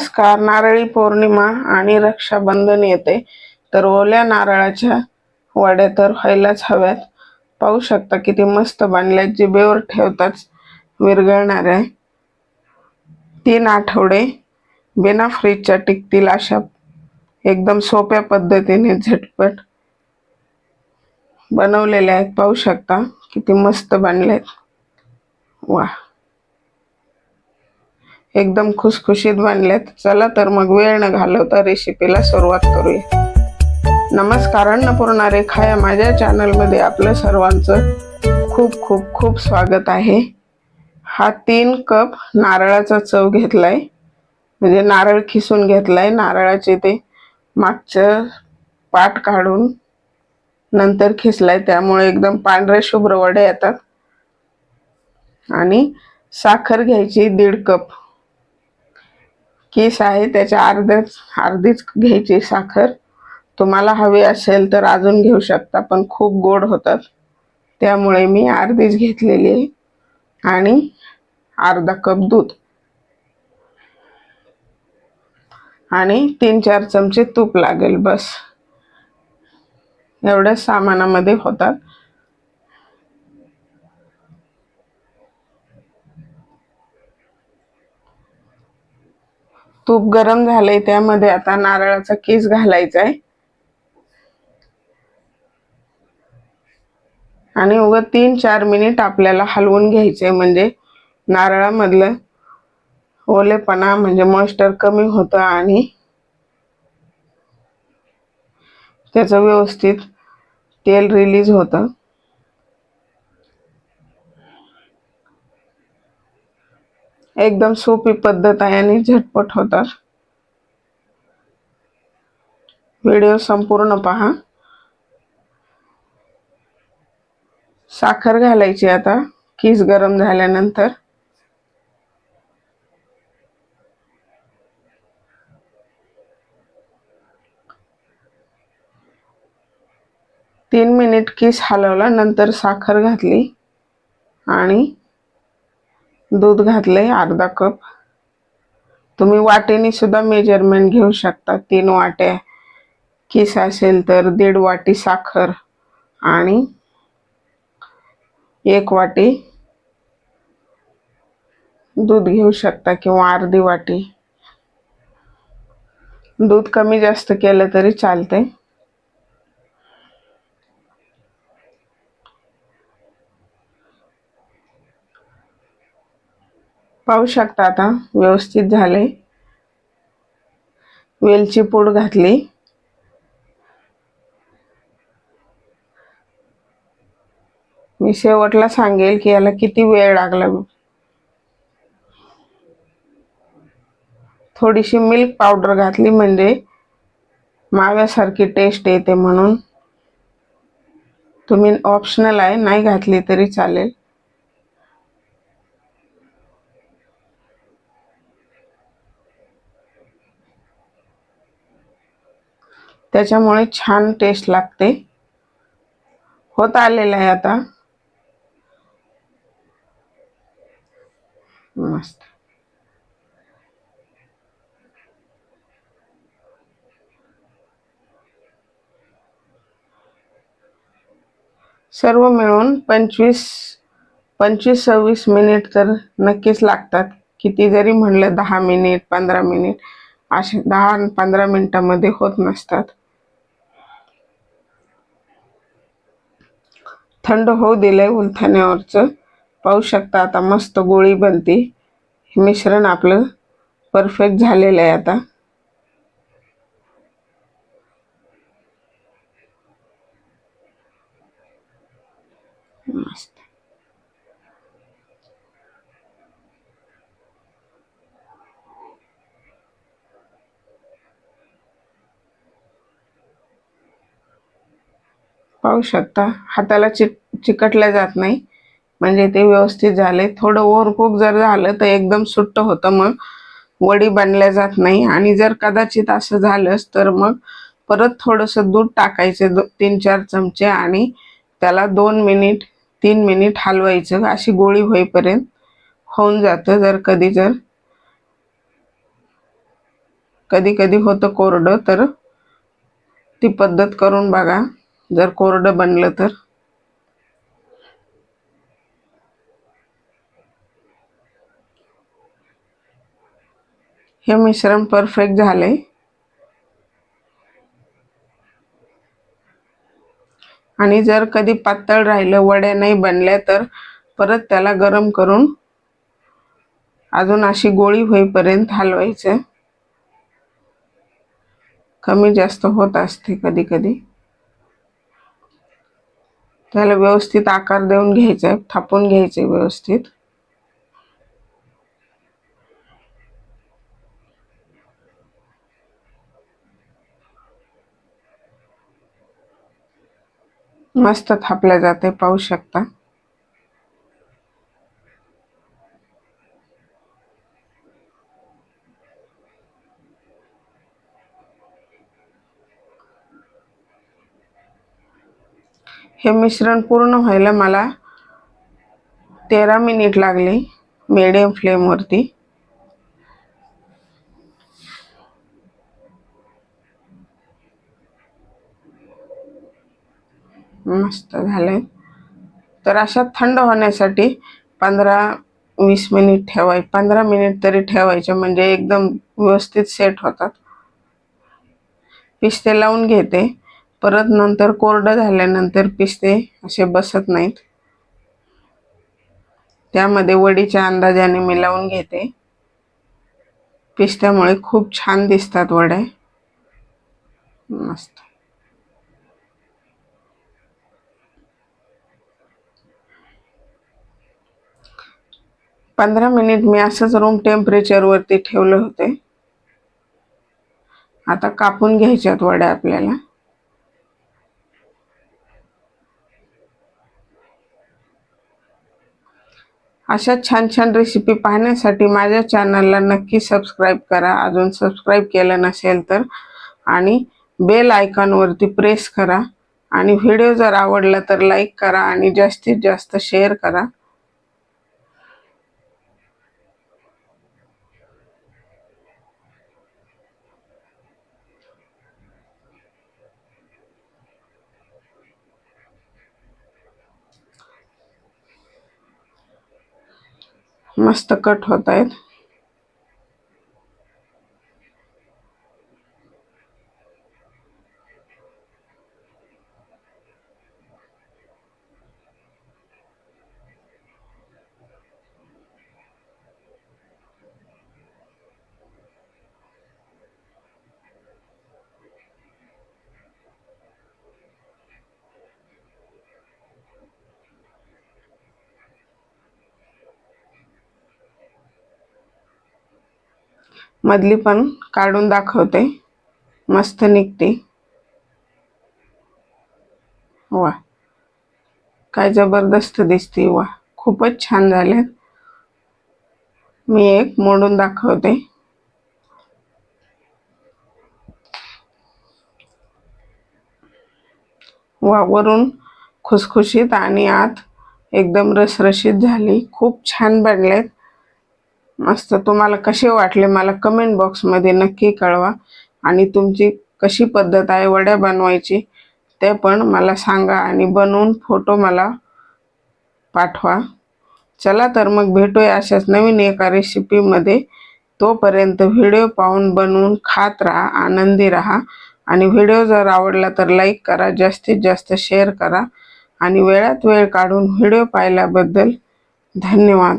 नमस्कार नारळी पौर्णिमा आणि रक्षाबंधन येते. तर ओल्या नारळाच्या वड्या तर व्हायलाच हव्यात. पाहू शकता किती मस्त बांधल्यात जिबेवर ठेवताच विरघळणार आहे तीन आठवडे बिना फ्रीजच्या टिकतील अशा एकदम सोप्या पद्धतीने झटपट बनवलेल्या आहेत. पाहू शकता किती मस्त बनलेत वा. एकदम खुसखुशीत बनलेत. चला तर मग वेळ न घालवता रेसिपीला सुरुवात करूया. नमस्कार अन्नपूर्णा रेखा या माझ्या चॅनलमध्ये आपलं सर्वांचं खूप खूप खूप स्वागत आहे. हा तीन कप नारळाचा चव घेतलाय. म्हणजे नारळ खिसून घेतलाय. नारळाचे ते मागचं पाट काढून नंतर खिसलाय. त्यामुळे एकदम पांढरे शुभ्र वडे येतात. आणि साखर घ्यायची दीड कप. केस आहे? त्याच्या अर्ध्याच अर्धीच घ्यायची साखर. तुम्हाला हवी असेल तर अजून घेऊ शकता पण खूप गोड होतात. त्यामुळे मी अर्धीच घेतलेली आहे. आणि अर्धा कप दूध. आणि तीन चार चमचे तूप लागेल बस. एवढ्या सामानामध्ये होतात. तूप गरम झालंय त्यामध्ये आता नारळाचा किस घालायचा आहे आणि उगा तीन चार मिनिट आपल्याला हलवून घ्यायचे म्हणजे नारळामधलं ओलेपणा म्हणजे मॉइश्चर कमी होतं आणि त्याचं व्यवस्थित तेल रिलीज होतं. एकदम सोपी पद्धत आहे आणि झटपट होतात. व्हिडिओ संपूर्ण पहा. साखर घालायची आता. किस गरम झाल्यानंतर. तीन मिनिट किस हलवला नंतर साखर घातली आणि दूध घातले अर्धा कप. तुम्ही वाटेने सुद्धा मेजरमेंट घेऊ शकता. तीन वाट्या किस असेल तर दीड वाटी साखर आणि एक वाटी दूध घेऊ शकता किंवा अर्धी वाटी. दूध कमी जास्त केलं तरी चालते पाहू शकता आता व्यवस्थित झाले वेलची पूड घातली. मी शेवटला सांगेल की याला किती वेळ लागला. थोडीशी मिल्क पावडर घातली म्हणजे माव्यासारखी टेस्ट येते म्हणून. तुम्ही ऑप्शनल आहे नाही घातली तरी चालेल. त्याच्यामुळे छान टेस्ट लागते. होत आलेलं आहे आता. मस्त. सर्व मिळून पंचवीस पंचवीस सव्वीस मिनिट तर नक्कीच लागतात. किती जरी म्हणलं दहा मिनिट पंधरा मिनिट असे दहा पंधरा मिनिटामध्ये होत नसतात. थंड होऊ दिलंय उलथाण्यावरचं. पाहू शकता आता मस्त गोळी बनते. हे मिश्रण आपलं परफेक्ट झालेलं आहे आता मस्त पाहू शकता. हाताला चिक चिकटल्या जात नाही. म्हणजे ते व्यवस्थित झाले. थोडं ओव्हरकुक जर झालं तर एकदम सुट्ट होतं मग. वडी बनल्या जात नाही. आणि जर कदाचित असं झालंच तर मग परत थोडंसं दूध टाकायचं. दो तीन चार चमचे आणि त्याला दोन मिनिट तीन मिनिट हलवायचं. अशी गोळी होईपर्यंत होऊन जातं जर कधी जर. कधी कधी होतं कोरडं तर ती पद्धत करून बघा. जर कोरडं बनलं तर? हे मिश्रण परफेक्ट झालंय. आणि जर कधी पातळ राहिलं वड्या नाही बनल्या तर परत त्याला गरम करून अजून अशी गोळी होईपर्यंत हलवायचं. कमी जास्त होत असते कधी कधी. त्याला व्यवस्थित आकार देऊन घ्यायचा आहे थापून घ्यायचे व्यवस्थित. मस्त थापल्या जाते पाहू शकता. हे मिश्रण पूर्ण व्हायला मला तेरा मिनिट लागले मिडियम फ्लेमवरती मस्त झालंय. तर अशा थंड होण्यासाठी पंधरा वीस मिनिट ठेवाय पंधरा मिनिट तरी ठेवायचे म्हणजे एकदम व्यवस्थित सेट होतात. पिस्ते लावून घेते. परत नंतर कोरडं झाल्यानंतर पिस्ते असे बसत नाहीत. त्यामध्ये वडीच्या अंदाजाने मी लावून घेते. पिस्त्यामुळे खूप छान दिसतात वड्या मस्त. पंधरा मिनिट मी असंच रूम टेम्परेचरवरती ठेवले होते. आता कापून घ्यायच्यात वड्या आपल्याला. अशा छान छान रेसिपी पाहण्यासाठी माझ्या चॅनलला नक्की सबस्क्राईब करा. अजून सबस्क्राईब केलं नसेल तर आणि बेल आयकॉनवरती प्रेस करा. आणि व्हिडिओ जर आवडला तर लाईक करा आणि जास्तीत जास्त शेअर करा. मस्त कट होत आहेत. मधली पण काढून दाखवते. मस्त निघते. वा. काय जबरदस्त दिसते. वा. खूपच छान झाले मी एक मोडून दाखवते. वा वरून खुसखुशीत आणि आत एकदम रसरशीत झाली. खूप छान बनलेत. मस्त. तुम्हाला कसे वाटले मला कमेंट बॉक्समध्ये नक्की कळवा. आणि तुमची कशी पद्धत आहे वड्या बनवायची ते पण मला सांगा. आणि बनवून फोटो मला पाठवा. चला तर मग भेटूया अशाच नवीन एका रेसिपीमध्ये तोपर्यंत व्हिडिओ पाहून बनवून खात राहा आनंदी राहा. आणि व्हिडिओ जर आवडला तर लाईक करा जास्तीत जास्त शेअर करा. आणि वेळात वेळ काढून व्हिडिओ पाहिल्याबद्दल धन्यवाद.